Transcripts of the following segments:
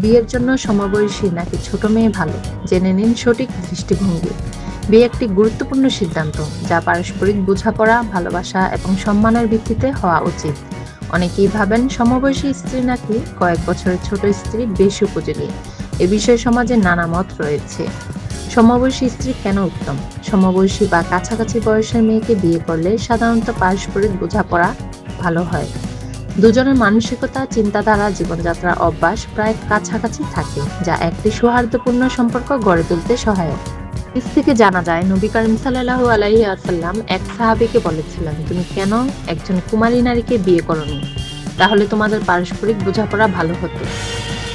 বিয়ের জন্য সমবয়সী নাকি ছোট মেয়ে ভালো? জেনে নিন সঠিক দৃষ্টিভঙ্গি। বিয়ে একটি গুরুত্বপূর্ণ সিদ্ধান্ত, যা পারস্পরিক বোঝাপড়া, ভালোবাসা এবং সম্মানের ভিত্তিতে হওয়া উচিত। অনেকেই ভাবেন সমবয়সী স্ত্রী নাকি কয়েক বছরের ছোট স্ত্রী বেশি উপযোগী। এ বিষয়ে সমাজে নানা মত রয়েছে। সমবয়সী স্ত্রী কেন উত্তম? সমবয়সী বা কাছাকাছি বয়সের মেয়েকে বিয়ে করলে সাধারণত পারস্পরিক বোঝাপড়া ভালো হয়। দুজনের মানসিকতা, চিন্তাধারা জীবনযাত্রা অভ্যাস প্রায় কাছাকাছি থাকে, যা একটি সৌহার্দ্যপূর্ণ সম্পর্ক গড়ে তুলতে সহায়ক। হাদিস থেকে জানা যায়, নবী করিম সাল্লাল্লাহু আলাইহি আসাল্লাম এক সাহাবীকে বলেছিলেন, তুমি কেন একজন কুমারী নারীকে বিয়ে করনি? তাহলে তোমাদের পারস্পরিক বোঝাপড়া ভালো হতো।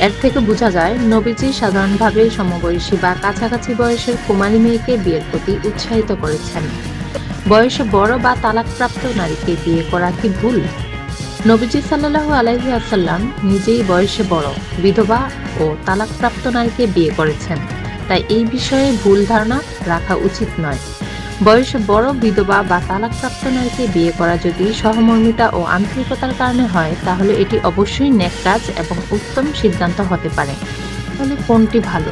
এর থেকে বোঝা যায়, নবীজি সাধারণভাবে সমবয়সী বা কাছাকাছি বয়সের কুমারী মেয়েকে বিয়ের প্রতি উৎসাহিত করেছেন। বয়সে বড় বা তালাকপ্রাপ্ত নারীকে বিয়ে করা কি ভুল? নবীজি সাল্লাল্লাহু আলাইহি আসাল্লাম নিজেই বয়সে বড়, বিধবা ও তালাকপ্রাপ্ত নারীকে বিয়ে করেছেন। তাই এই বিষয়ে ভুল ধারণা রাখা উচিত নয়। বয়সে বড়, বিধবা বা তালাকপ্রাপ্ত নারীকে বিয়ে করা যদি সহমর্মিতা ও আন্তরিকতার কারণে হয়, তাহলে এটি অবশ্যই নেক কাজ এবং উত্তম সিদ্ধান্ত হতে পারে। তাহলে কোনটি ভালো?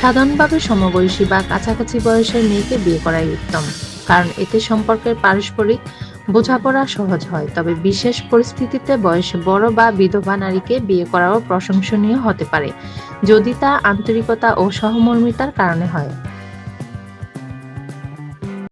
সাধারণভাবে সমবয়সী বা কাছাকাছি বয়সের মেয়েকে বিয়ে করাই উত্তম, কারণ এতে সম্পর্কের পারস্পরিক বোঝাপড়া সহজ হয়, তবে বিশেষ পরিস্থিতিতে বয়সে বড় বা বিধবা নারীকে বিয়ে করাও প্রশংসনীয় হতে পারে, যদি তা আন্তরিকতা ও সহমর্মিতার কারণে হয়।